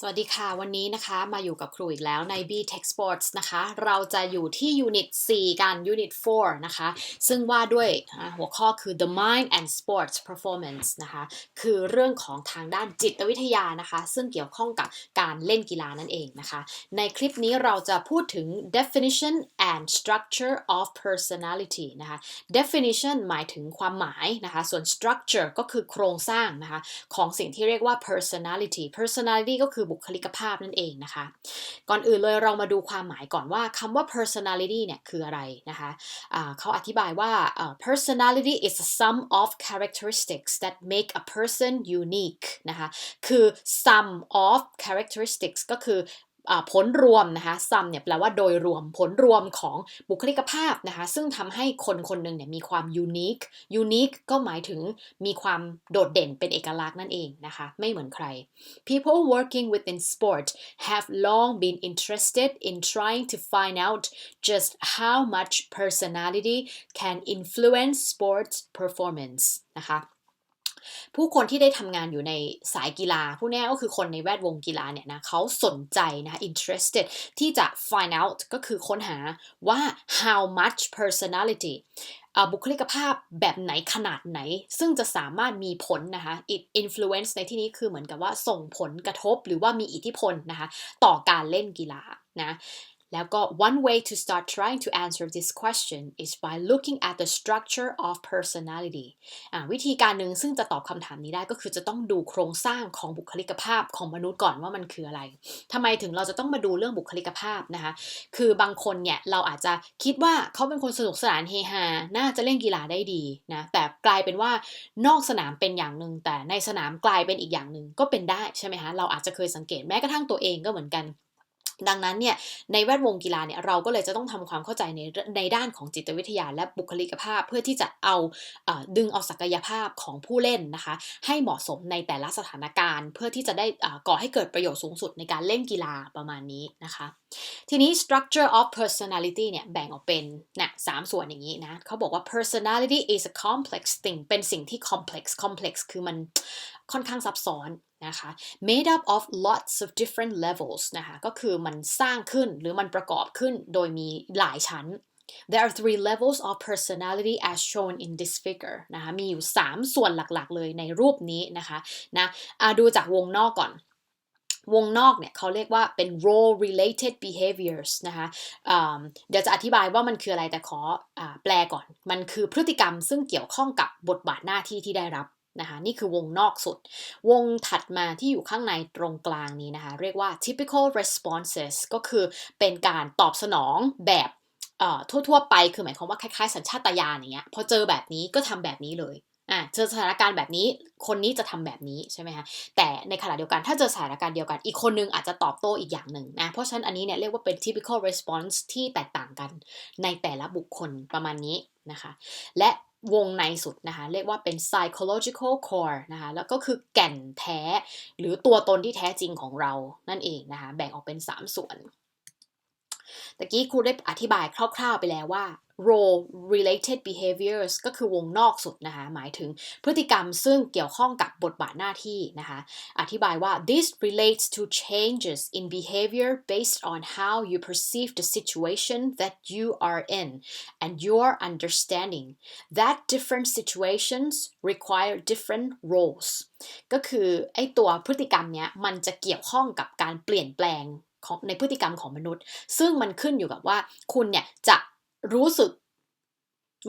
สวัสดีค่ะ วันนี้นะคะมาอยู่กับครูอีกแล้วใน B Tech Sports นะคะ เราจะอยู่ที่ Unit 4 กัน Unit 4 นะคะ ซึ่งว่าด้วยหัวข้อคือ the mind and sports performance นะคะ คือเรื่องของทางด้านจิตวิทยานะคะ ซึ่งเกี่ยวข้องกับการเล่นกีฬานั่นเองนะคะ ในคลิปนี้เราจะพูดถึง definition and structure of personality นะคะ definition หมายถึงความหมายนะคะ ส่วน structure ก็คือโครงสร้างนะคะ ของสิ่งที่เรียกว่า personality personality ก็คือบุคลิกภาพนั่นเองนะคะ ก่อนอื่นเลยเรามาดูความหมายก่อนว่าคำว่า personality เนี่ยคืออะไรนะคะะเขาอธิบายว่า personality is a sum of characteristics that make a person unique นะคะ คือ sum of characteristics ก็คือ ผลรวมนะคะซัมเนี่ยแปลว่าโดยรวมผลรวมของบุคลิกภาพนะคะ ซึ่งทำให้คนคนหนึ่งเนี่ยมีความยูนิคยูนิคก็หมายถึงมีความโดดเด่นเป็นเอกลักษณ์นั่นเองนะคะ ไม่เหมือนใคร people working within sport have long been interested in trying to find out just how much personality can influence sports performance นะคะ ผู้คนที่ได้ทำงานอยู่ในสายกีฬา ผู้นี้ก็คือคนในแวดวงกีฬาเนี่ยนะเขาสนใจนะ interested ที่จะ find out ก็คือค้นหาว่า how much personality บุคลิกภาพแบบไหนขนาดไหน ซึ่งจะสามารถมีผลนะคะ it influence ในที่นี้คือเหมือนกับว่าส่งผลกระทบหรือว่ามีอิทธิพลนะคะ ต่อการเล่นกีฬานะ แล้วก็ one way to start trying to answer this question is by looking at the structure of personality วิธีการหนึ่งซึ่งจะตอบคำถามนี้ได้ก็คือจะต้องดูโครงสร้างของบุคลิกภาพของมนุษย์ก่อนว่ามันคืออะไรทำไมถึงเราจะต้องมาดูเรื่องบุคลิกภาพนะคะ คือบางคนเนี่ยเราอาจจะคิดว่าเขาเป็นคนสนุกสนานเฮฮา น่าจะเล่นกีฬาได้ดีนะ แต่กลายเป็นว่านอกสนามเป็นอย่างหนึ่งแต่ในสนามกลายเป็นอีกอย่างหนึ่งก็เป็นได้ใช่ไหมคะ เราอาจจะเคยสังเกตแม้กระทั่งตัวเองก็เหมือนกัน ดังนั้นเนี่ยในแวดวงกีฬาเนี่ยเราก็เลยจะต้องทำความเข้าใจในในด้านของจิตวิทยาและบุคลิกภาพ เพื่อที่จะเอาดึงเอาศักยภาพของผู้เล่นนะคะ ให้เหมาะสมในแต่ละสถานการณ์ เพื่อที่จะได้ก่อให้เกิดประโยชน์สูงสุดในการเล่นกีฬาประมาณนี้นะคะ ทีนี้ structure of personality เนี่ยแบ่งออกเป็นนะสามส่วนอย่างนี้นะเขาบอกว่า personality is a complex thing เป็นสิ่งที่ complex complex คือมัน ค่อนข้างซับซ้อนนะคะ made up of lots of different levels นะคะก็คือมันสร้างขึ้นหรือมันประกอบขึ้นโดยมีหลายชั้น There are three levels of personality as shown in this figure นะคะมีอยู่ 3 ส่วนหลักๆ เลยในรูปนี้นะคะนะะดูจากวงนอกก่อนวงนอกเนี่ยเขาเรียกว่าเป็น role related behaviors นะคะเดี๋ยวจะอธิบายว่ามันคืออะไรแต่ขออแปลก่อน มันคือพฤติกรรมซึ่งเกี่ยวข้องกับบทบาทหน้าที่ที่ได้รับ นะคะนี่คือวงนอกสุด วงถัดมาที่อยู่ข้างในตรงกลางนี้นะคะ เรียกว่า typical responses ก็คือเป็นการตอบสนองแบบทั่วๆ ไปคือหมายความว่าคล้ายๆ สัญชาตญาณอย่างเงี้ยพอเจอแบบนี้ก็ทำแบบนี้เลยอ่าเจอสถานการณ์แบบนี้คนนี้จะทำแบบนี้ใช่ไหมคะแต่ในขณะเดียวกันถ้าเจอสถานการณ์เดียวกัน อีกคนนึงอาจจะตอบโต้อีกอย่างหนึ่งนะเพราะฉะนั้นอันนี้เนี่ยเรียกว่าเป็น typical response ที่แตกต่างกันในแต่ละบุคคลประมาณนี้นะคะ และ วงในสุดนะคะ เรียกว่าเป็น psychological core นะคะ แล้วก็คือแก่นแท้ หรือตัวตนที่แท้จริงของเรานั่นเองนะคะ แบ่งออกเป็น 3 ส่วน ตะกี้ครูได้อธิบายคร่าวๆไปแล้วว่า role related behaviors ก็คือวงนอกสุดนะคะ หมายถึงพฤติกรรมซึ่งเกี่ยวข้องกับบทบาทหน้าที่นะคะ อธิบายว่า this relates to changes in behavior based on how you perceive the situation that you are in and your understanding that different situations require different roles ก็คือไอตัวพฤติกรรมเนี้ยมันจะเกี่ยวข้องกับการเปลี่ยนแปลง ของในพฤติกรรมของมนุษย์ ซึ่งมันขึ้นอยู่กับว่าคุณเนี่ยจะรู้สึก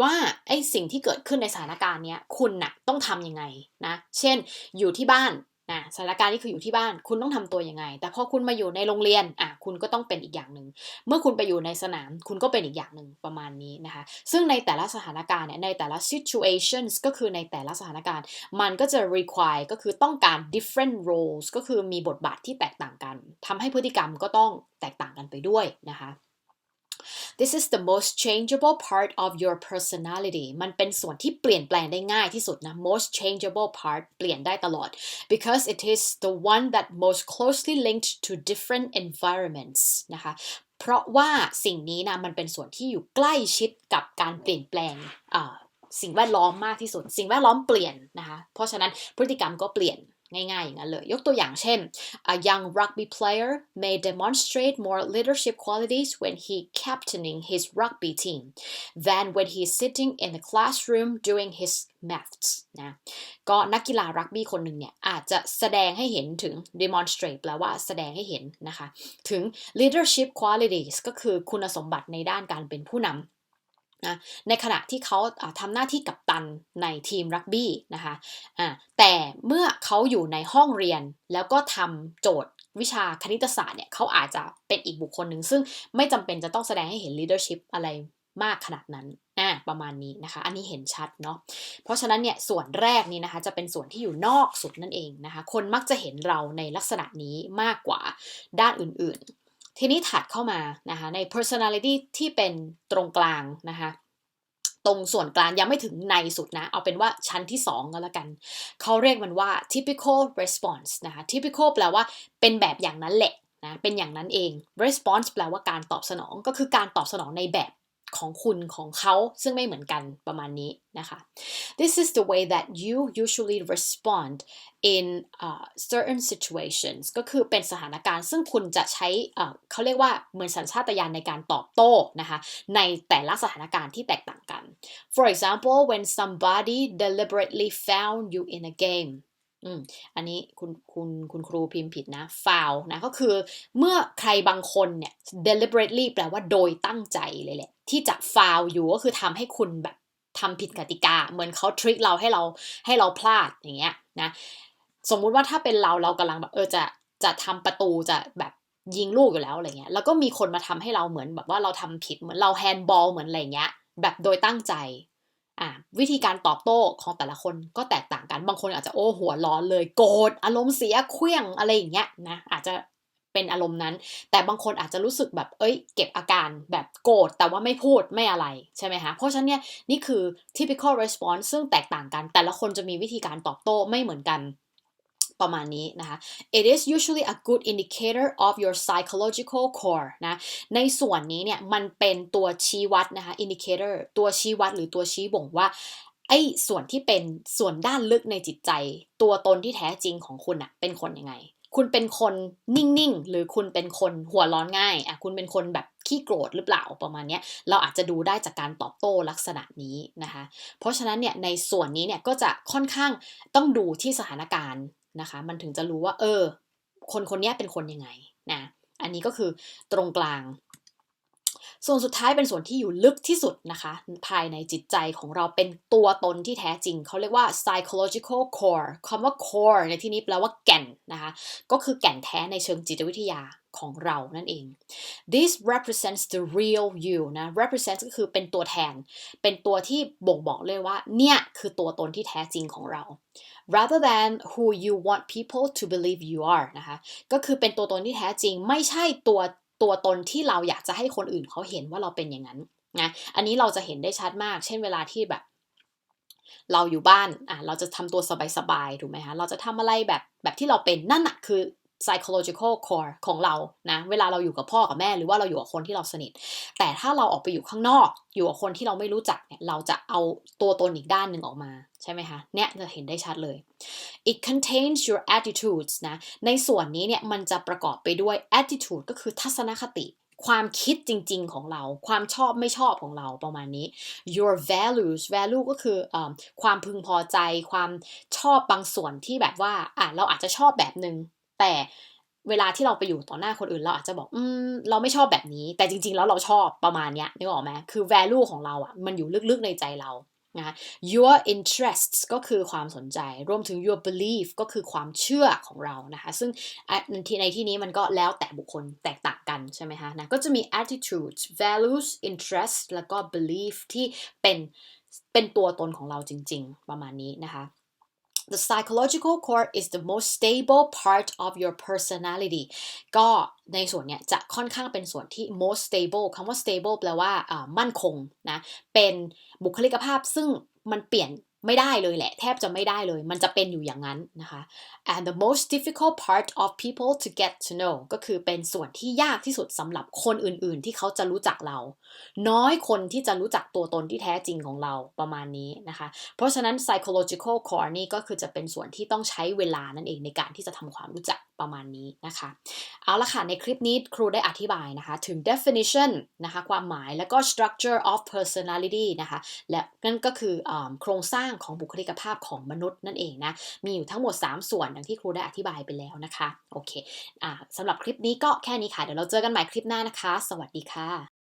ว่าไอ้สิ่งที่เกิดขึ้นในสถานการณ์เนี้ยคุณน่ะต้องทำยังไงนะ เช่น อยู่ที่บ้าน นะสถานการณ์นี้คืออยู่ที่บ้านคุณต้องทำตัวยังไง แต่พอคุณมาอยู่ในโรงเรียนอะคุณก็ต้องเป็นอีกอย่างหนึ่งเมื่อคุณไปอยู่ในสนามคุณก็เป็นอีกอย่างหนึ่งประมาณนี้นะคะซึ่งในแต่ละสถานการณ์เนี่ยในแต่ละ situations ก็คือในแต่ละสถานการณ์ มันก็จะ require ก็คือต้องการ different roles ก็คือมีบทบาทที่แตกต่างกันทำให้พฤติกรรมก็ต้องแตกต่างกันไปด้วยนะคะ This is the most changeable part of your personality มันเป็นส่วนที่เปลี่ยนแปลงได้ง่ายที่สุดนะ most changeable part เปลี่ยนได้ตลอด because it is the one that most closely linked to different environments นะคะเพราะว่าสิ่งนี้นะมันเป็นส่วนที่อยู่ใกล้ชิดกับการเปลี่ยนแปลงสิ่งแวดล้อมมากที่สุด สิ่งแวดล้อมเปลี่ยนนะคะเพราะฉะนั้นพฤติกรรมก็เปลี่ยน ง่ายๆ อย่างนั้นเลย ยกตัวอย่างเช่น a young rugby player may demonstrate more leadership qualities when he captaining his rugby team than when he is sitting in the classroom doing his maths นะก็นักกีฬารักบี้คนหนึ่งเนี่ย อาจจะแสดงให้เห็นถึง demonstrate แปลว่าแสดงให้เห็นนะคะ ถึง leadership qualities ก็คือคุณสมบัติในด้านการเป็นผู้นำ นะในขณะที่เขาทำหน้าที่กัปตันในทีมรักบี้นะคะะแต่เมื่อเขาอยู่ในห้องเรียนแล้วก็ทำโจทย์วิชาคณิตศาสตร์เนี่ยเขาอาจจะเป็นอีกบุคคลหนึ่ง ซึ่งไม่จำเป็นจะต้องแสดงให้เห็น leadership อะไรมากขนาดนั้นอ่าประมาณนี้นะคะ อันนี้เห็นชัดเนาะ เพราะฉะนั้นเนี่ยส่วนแรกนี่นะคะ จะเป็นส่วนที่อยู่นอกสุดนั่นเองนะคะ คนมักจะเห็นเราในลักษณะนี้มากกว่าด้านอื่น ทีนี้ถัดเข้ามานะคะใน personality ที่เป็นตรงกลางนะคะตรงส่วนกลางยังไม่ถึงในสุดนะ เอาเป็นว่าชั้นที่ 2 ก็แล้วกัน เขาเรียกมันว่า typical response นะคะ typical แปลว่าเป็นแบบอย่างนั้นแหละนะเป็นอย่างนั้นเอง response แปลว่าการตอบสนองก็คือการตอบสนองในแบบ ของคุณของเขาซึ่งไม่เหมือนกันประมาณนี้นะคะ this is the way that you usually respond in uh, certain situations ก็คือเป็นสถานการณ์ซึ่งคุณจะใช้ uh, เขาเรียกว่าเหมือนสัญชาตญาณในการตอบโต้นะคะในแต่ละสถานการณ์ที่แตกต่างกัน for example when somebody deliberately found you in a game อืมอันนี้คุณคุณคุณครูพิมพ์ผิดนะ foul นะก็คือเมื่อใครบางคนเนี่ย deliberately แปลว่าโดยตั้งใจเลยแหละ ที่จะ foul อยู่ก็คือทำให้คุณแบบทำผิดกติกา เหมือนเขาทริคเราให้เราให้เราพลาดอย่างเงี้ยนะสมมุติว่าถ้าเป็นเราเรากำลังแบบเออจะจะทำประตูจะแบบยิงลูกอยู่แล้วอะไรเงี้ยแล้วก็มีคนมาทำให้เราเหมือนแบบว่าเราทำผิดเหมือนเราแฮนด์บอลเหมือนอะไรเงี้ยแบบโดยตั้งใจ อ่าวิธีการตอบโต้ของแต่ละคนก็แตกต่างกัน บางคนอาจจะโอ้หัวร้อนเลยโกรธอารมณ์เสียเครื่องอะไรอย่างเงี้ยนะอาจจะเป็นอารมณ์นั้น แต่บางคนอาจจะรู้สึกแบบ เอ้ย เก็บอาการแบบโกรธแต่ว่าไม่พูดไม่อะไรใช่ไหมคะเพราะฉะนั้นเนี่ยนี่คือ typical response ซึ่งแตกต่างกัน แต่ละคนจะมีวิธีการตอบโต้ไม่เหมือนกัน ประมาณนี้นะคะ it is usually a good indicator of your psychological core นะ ในส่วนนี้เนี่ยมันเป็นตัวชี้วัดนะคะ indicator ตัวชี้วัดหรือตัวชี้บ่งว่าไอ้ส่วนที่เป็นส่วนด้านลึกในจิตใจ ตัวตนที่แท้จริงของคุณอะเป็นคนยังไง คุณเป็นคนนิ่งๆ หรือคุณเป็นคนหัวร้อนง่ายอะคุณเป็นคนแบบขี้โกรธหรือเปล่าประมาณนี้เราอาจจะดูได้จากการตอบโต้ลักษณะนี้นะคะ เพราะฉะนั้นเนี่ยในส่วนนี้เนี่ยก็จะค่อนข้างต้องดูที่สถานการณ์ นะคะ มันถึงจะรู้ว่า เออ คนคนนี้เป็นคนยังไงนะ อันนี้ก็คือตรงกลาง ส่วนสุดท้ายเป็นส่วนที่อยู่ลึกที่สุดนะคะ ภายในจิตใจของเราเป็นตัวตนที่แท้จริง เขาเรียกว่า psychological core คำว่า core ในที่นี้แปลว่าแก่นนะคะ ก็คือแก่นแท้ในเชิงจิตวิทยาของเรานั่นเอง this represents the real you นะ represents ก็คือเป็นตัวแทน เป็นตัวที่บ่งบอกเลยว่า เนี่ย คือตัวตนที่แท้จริงของเรา rather than who you want people to believe you are นะคะ ก็คือเป็นตัวตนที่แท้จริง ไม่ใช่ตัว ตัวตนที่เราอยากจะให้คนอื่นเขาเห็นว่าเราเป็นอย่างนั้นนะอันนี้เราจะเห็นได้ชัดมาก เช่นเวลาที่แบบ เราอยู่บ้านอะเราจะทำตัวสบายๆถูกไหมคะเราจะทำอะไรแบบแบบที่เราเป็นนั่นอะคือ psychological core ของเรานะ เวลาเราอยู่กับพ่อกับแม่ หรือว่าเราอยู่กับคนที่เราสนิท แต่ถ้าเราออกไปอยู่ข้างนอก อยู่กับคนที่เราไม่รู้จักเนี่ย เราจะเอาตัวตนอีกด้านหนึ่งออกมา ใช่ไหมคะ เนี่ยจะเห็นได้ชัดเลย it contains your attitudes นะ ในส่วนนี้เนี่ยมันจะประกอบไปด้วย attitude ก็คือทัศนคติความคิดจริง ๆ ของเรา ความชอบไม่ชอบของเราประมาณนี้ your values value ก็คืออความพึงพอใจ ความชอบบางส่วนที่แบบว่าอะเราอาจจะชอบแบบหนึ่ง แต่เวลาที่เราไปอยู่ต่อหน้าคนอื่นเราอาจจะบอกอืมเราไม่ชอบแบบนี้ แต่จริง ๆ แล้วเราชอบประมาณเนี้ยนึกออกไหมคือ value ของเราอะมันอยู่ลึกๆในใจเรานะ your interests ก็คือความสนใจ รวมถึง your belief ก็คือความเชื่อของเรานะคะ ซึ่งในที่ในที่นี้มันก็แล้วแต่บุคคลแตกต่างกันใช่ไหมคะนะก็จะมี attitudes values interests แล้วก็ belief ที่เป็นเป็นตัวตนของเราจริง ๆ ประมาณนี้นะคะ the psychological core is the most stable part of your personality ก็ในส่วนเนี้ยจะค่อนข้างเป็นส่วนที่ most stable คำว่า stable แปลว่ามั่นคงนะ เป็นบุคลิกภาพซึ่งมันเปลี่ยน ไม่ได้เลยแหละ แทบจะไม่ได้เลย มันจะเป็นอยู่อย่างนั้นนะคะ and the most difficult part of people to get to know ก็คือเป็นส่วนที่ยากที่สุดสำหรับคนอื่นๆ ที่เขาจะรู้จักเรา น้อยคนที่จะรู้จักตัวตนที่แท้จริงของเราประมาณนี้นะคะ เพราะฉะนั้น psychological core นี่ก็คือจะเป็นส่วนที่ต้องใช้เวลานั่นเองในการที่จะทำความรู้จักประมาณนี้นะคะ เอาละค่ะ ในคลิปนี้ครูได้อธิบายนะคะ ถึง definition นะคะ ความหมายแล้วก็ structure of personality นะคะ และนั่นก็คืออโครงสร้างของบุคลิกภาพของมนุษย์นั่นเองนะ มีอยู่ทั้งหมด 3 ส่วนอย่างที่ครูได้อธิบายไปแล้วนะคะ โอเคอสำหรับคลิปนี้ก็แค่นี้ค่ะ เดี๋ยวเราเจอกันใหม่คลิปหน้านะคะ สวัสดีค่ะ